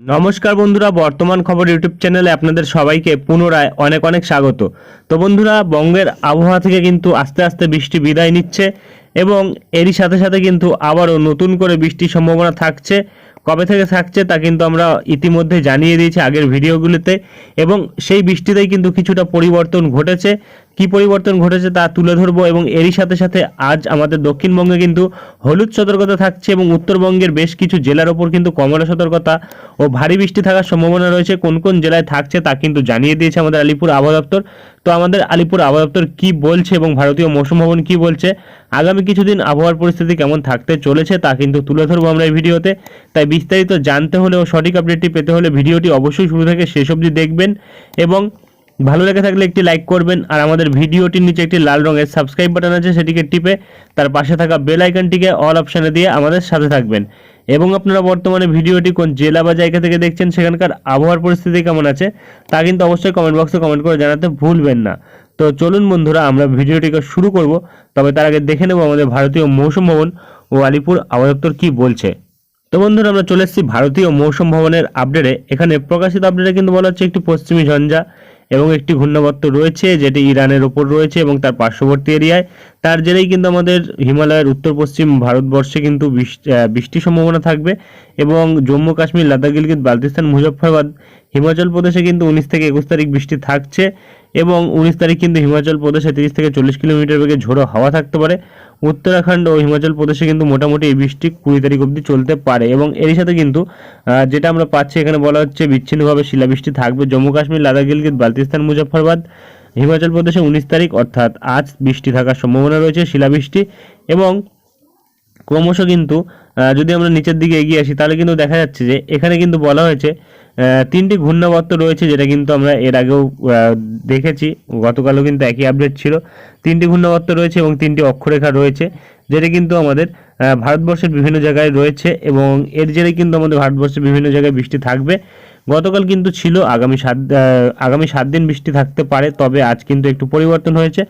নমস্কার বন্ধুরা, বর্তমান খবর ইউটিউব চ্যানেলে আপনাদের সবাইকে পুনরায় অনেক অনেক স্বাগত। তো বন্ধুরা, বঙ্গের আবহাওয়া থেকে কিন্তু আস্তে আস্তে বৃষ্টি বিদায় নিচ্ছে এবং এরই সাথে সাথে কিন্তু আবারও নতুন করে বৃষ্টির সম্ভাবনা থাকছে। কবে থেকে থাকছে তা কিন্তু আমরা ইতিমধ্যে জানিয়ে দিয়েছি আগের ভিডিওগুলিতে এবং সেই বৃষ্টিতেই কিন্তু কিছুটা পরিবর্তন ঘটেছে। কি পরিবর্তন ঘটেছে তা তুলে ধরবো এবং এরই সাথে সাথে আজ আমাদের দক্ষিণবঙ্গে কিন্তু হলুদ সতর্কতা থাকছে এবং উত্তরবঙ্গের বেশ কিছু জেলার ওপর কিন্তু কমলা সতর্কতা ও ভারী বৃষ্টি থাকার সম্ভাবনা রয়েছে। কোন কোন জেলায় থাকছে তা কিন্তু জানিয়ে দিয়েছে আমাদের আলিপুর আবহাওয়া দপ্তর। তো আমাদের আলিপুর আবহাওয়া দপ্তর কী বলছে এবং ভারতীয় মৌসুম ভবন কী বলছে? আগামী কিছুদিন আবহাওয়ার পরিস্থিতি কেমন থাকতে চলেছে তা কিন্তু তুলে ধরবো আমরা এই ভিডিওতে। তাই বিস্তারিত জানতে হলে ও সঠিক আপডেটটি পেতে হলে ভিডিওটি অবশ্যই শুরু থেকে শেষ অবধি দেখবেন এবং ভালো লেগে থাকলে একটি লাইক করবেন, আর আমাদের ভিডিওটির নিচে একটি লাল রঙের সাবস্ক্রাইব বাটন আছে, সেটিকে টিপে তার পাশে থাকা বেল আইকনটিকে অল অপশানে দিয়ে আমাদের সাথে থাকবেন। এবং আপনারা বর্তমানে ভিডিওটি কোন জেলা বা জায়গা থেকে দেখছেন, সেখানকার আবহাওয়ার পরিস্থিতি কেমন আছে, তা কিন্তু অবশ্যই কমেন্ট বক্সে কমেন্ট করে জানাতে ভুলবেন না। তো চলুন বন্ধুরা, আমরা ভিডিওটিকে শুরু করব। তবে তার আগে দেখে নেব আমাদের ভারতীয় মৌসুম ভবন ও আলিপুর আবহাওয়া দপ্তর কী বলছে। তো বন্ধুরা, আমরা চলে এসেছি ভারতীয় মৌসুম ভবনের আপডেটে এখানে প্রকাশিত আপডেটে কিন্তু বলা হচ্ছে একটি পশ্চিমী ঝঞ্ঝা। এবং একটি ঘূর্ণাবর্ত রয়েছে যেটি ইরানের ওপর রয়েছে এবং তার পার্শ্ববর্তী এরিয়ায়। তার জেরেই কিন্তু আমাদের হিমালয়ের উত্তর পশ্চিম ভারতবর্ষে কিন্তু বৃষ্টি বৃষ্টির সম্ভাবনা থাকবে এবং জম্মু কাশ্মীর, লাদাখ, গিলগিত, বালতিস্তান, মুজফ্ফরবাদ, হিমাচল প্রদেশে কিন্তু উনিশ থেকে একুশ তারিখ বৃষ্টি থাকছে এবং উনিশ তারিখ কিন্তু হিমাচল প্রদেশে তিরিশ থেকে চল্লিশ কিলোমিটার বেগে ঝোড়ো হাওয়া থাকতে পারে। উত্তরাখণ্ড ও হিমাচল প্রদেশে কিন্তু মোটামুটি এই বৃষ্টি কুড়ি তারিখ অবধি চলতে পারে এবং এরই সাথে কিন্তু যেটা আমরা পাচ্ছি এখানে বলা হচ্ছে বিচ্ছিন্নভাবে শিলাবৃষ্টি থাকবে। জম্মু কাশ্মীর, লাদাখ, গিলগিত, বালতিস্তান, মুজফ্ফরবাদ হিমাচল প্রদেশে উনিশ তারিখ, অর্থাৎ আজ বৃষ্টি থাকার সম্ভাবনা রয়েছে, শিলাবৃষ্টি এবং ক্রমশ কিন্তু যদি আমরা নিচের দিকে এগিয়ে আসি, তাহলে কিন্তু দেখা যাচ্ছে যে এখানে কিন্তু বলা হয়েছে তিনটি ঘূর্ণাবর্ত রয়েছে যেটা কিন্তু আমরা এর আগেও দেখেছি, গতকালও কিন্তু একই আপডেট ছিল। তিনটি ঘূর্ণাবর্ত রয়েছে এবং তিনটি অক্ষরেখা রয়েছে, যেটা কিন্তু আমাদের ভারতবর্ষের বিভিন্ন জায়গায় রয়েছে এবং এর জেরে কিন্তু আমাদের ভারতবর্ষের বিভিন্ন জায়গায় বৃষ্টি থাকবে। গতকাল কিন্তু ছিল, আগামী সাত আগামী সাত দিন বৃষ্টি থাকতে পারে, তবে আজ কিন্তু একটু পরিবর্তন হয়েছে।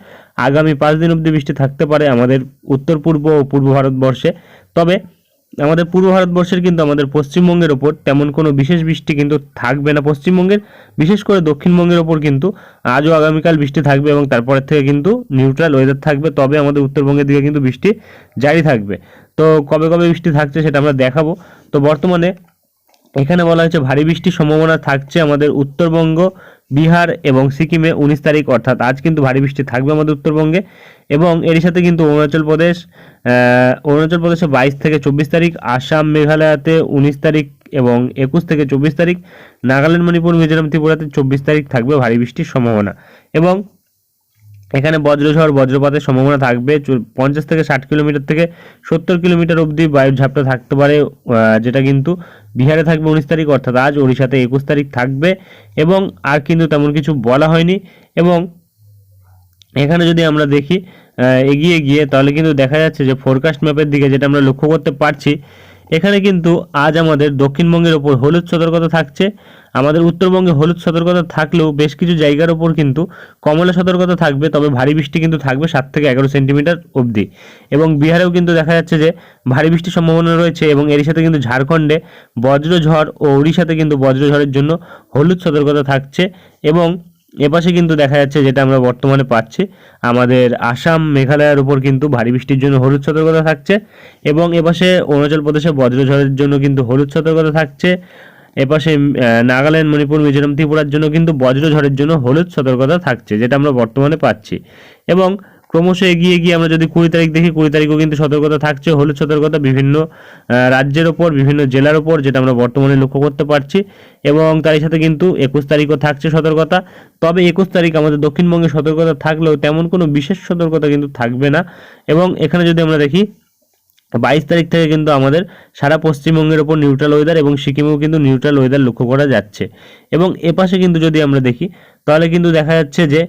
আগামী পাঁচ দিন অবধি বৃষ্টি থাকতে পারে আমাদের উত্তর পূর্ব ও পূর্ব ভারতবর্ষে। তবে আমাদের পূর্ব ভারতবর্ষের কিন্তু আমাদের পশ্চিমবঙ্গের ওপর তেমন কোনো বিশেষ বৃষ্টি কিন্তু থাকবে না। পশ্চিমবঙ্গের, বিশেষ করে দক্ষিণবঙ্গের ওপর কিন্তু আজও আগামীকাল বৃষ্টি থাকবে এবং তারপরের থেকে কিন্তু নিউট্রাল ওয়েদার থাকবে। তবে আমাদের উত্তরবঙ্গের দিকে কিন্তু বৃষ্টি জারি থাকবে। তো কবে কবে বৃষ্টি থাকছে সেটা আমরা দেখাবো। তো বর্তমানে এখানে বলা হয়েছে, ভারী বৃষ্টির সম্ভাবনা থাকছে আমাদের উত্তরবঙ্গ, বিহার এবং সিকিমে উনিশ তারিখ, অর্থাৎ আজ কিন্তু ভারী বৃষ্টি থাকবে আমাদের উত্তরবঙ্গে। এবং এরই সাথে কিন্তু অরুণাচল প্রদেশ অরুণাচল প্রদেশে বাইশ থেকে চব্বিশ তারিখ, আসাম, মেঘালয়াতে উনিশ তারিখ এবং একুশ থেকে চব্বিশ তারিখ, নাগাল্যান্ড, মণিপুর, মিজোরাম, ত্রিপুরাতে চব্বিশ তারিখ থাকবে ভারী বৃষ্টির সম্ভাবনা। এবং এখানে বজ্রঝড় বজ্রপাতের সম্ভাবনা থাকবে। পঞ্চাশ থেকে ষাট কিলোমিটার থেকে সত্তর কিলোমিটার অবধি বায়ুর ঝাপটা থাকতে পারে যেটা কিন্তু বিহারে থাকবে উনিশ তারিখ, অর্থাৎ আজ ওড়িশাতে একুশ তারিখ থাকবে এবং আর কিন্তু তেমন কিছু বলা হয়নি এবং এখানে যদি আমরা দেখি এগিয়ে গিয়ে তাহলে কিন্তু দেখা যাচ্ছে যে ফোরকাস্ট ম্যাপের দিকে যেটা আমরা লক্ষ্য করতে পারছি এখানে কিন্তু আজ আমাদের দক্ষিণবঙ্গের ওপর হলুদ সতর্কতা থাকছে, আমাদের উত্তরবঙ্গে হলুদ সতর্কতা থাকলেও বেশ কিছু জায়গার ওপর কিন্তু কমলা সতর্কতা থাকবে, তবে ভারী বৃষ্টি কিন্তু থাকবে সাত থেকে এগারো সেন্টিমিটার অবধি। এবং বিহারেও কিন্তু দেখা যাচ্ছে যে ভারী বৃষ্টির সম্ভাবনা রয়েছে এবং এর সাথে কিন্তু ঝাড়খণ্ডে বজ্রঝড় ও উড়িষ্যাতে কিন্তু বজ্রঝড়ের জন্য হলুদ সতর্কতা থাকছে এবং এপাশে কিন্তু দেখা যাচ্ছে যেটা আমরা বর্তমানে পাচ্ছি, আমাদের আসাম মেঘালয়ের উপর কিন্তু ভারী বৃষ্টির জন্য হলুদ সতর্কতা থাকছে এবং এপাশে অরুণাচল প্রদেশে বজ্রঝড়ের জন্য কিন্তু হলুদ সতর্কতা থাকছে। এপাশে নাগাল্যান্ড, মণিপুর, মিজোরাম, ত্রিপুরার জন্য কিন্তু বজ্রঝড়ের জন্য হলুদ সতর্কতা থাকছে, যেটা আমরা বর্তমানে পাচ্ছি। এবং ক্রমশ এগিয়ে গিয়ে আমরা যদি কুড়ি তারিখ দেখি, কুড়ি তারিখও কিন্তু সতর্কতা থাকছে। হলুদ সতর্কতা বিভিন্ন রাজ্যের ওপর, বিভিন্ন জেলার ওপর, যেটা আমরা বর্তমানে লক্ষ্য করতে পারছি। এবং তারই সাথে কিন্তু একুশ তারিখও থাকছে সতর্কতা। তবে একুশ তারিখ আমাদের দক্ষিণবঙ্গে সতর্কতা থাকলেও তেমন কোনো বিশেষ সতর্কতা কিন্তু থাকবে না। এবং এখানে যদি আমরা দেখি বাইশ তারিখ থেকে কিন্তু আমাদের সারা পশ্চিমবঙ্গের ওপর নিউট্রাল ওয়েদার এবং সিকিমেও কিন্তু নিউট্রাল ওয়েদার লক্ষ্য করা যাচ্ছে। এবং এপাশে কিন্তু যদি আমরা দেখি, তাহলে কিন্তু দেখা যাচ্ছে যে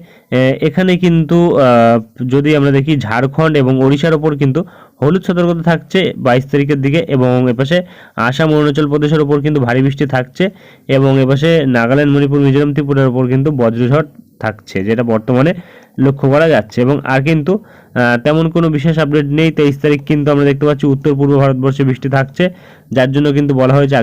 এখানে কিন্তু যদি আমরা দেখি ঝাড়খণ্ড এবং ওড়িশার ওপর কিন্তু হলুদ সতর্কতা থাকছে বাইশ তারিখের দিকে এবং এপাশে আসাম, অরুণাচল প্রদেশের ওপর কিন্তু ভারী বৃষ্টি থাকছে এবং এপাশে নাগাল্যান্ড, মণিপুর, মিজোরাম, ত্রিপুরার ওপর কিন্তু বজ্রঝড় থাকছে, যেটা বর্তমানে লক্ষ্য করা যাচ্ছে এবং আর কিন্তু তেমন কোনো বিশেষ আপডেট নেই। তেইশ তারিখ কিন্তু আমরা দেখতে পাচ্ছি উত্তর পূর্ব ভারতবর্ষে বৃষ্টি থাকছে, যার জন্য কিন্তু বলা হয়েছে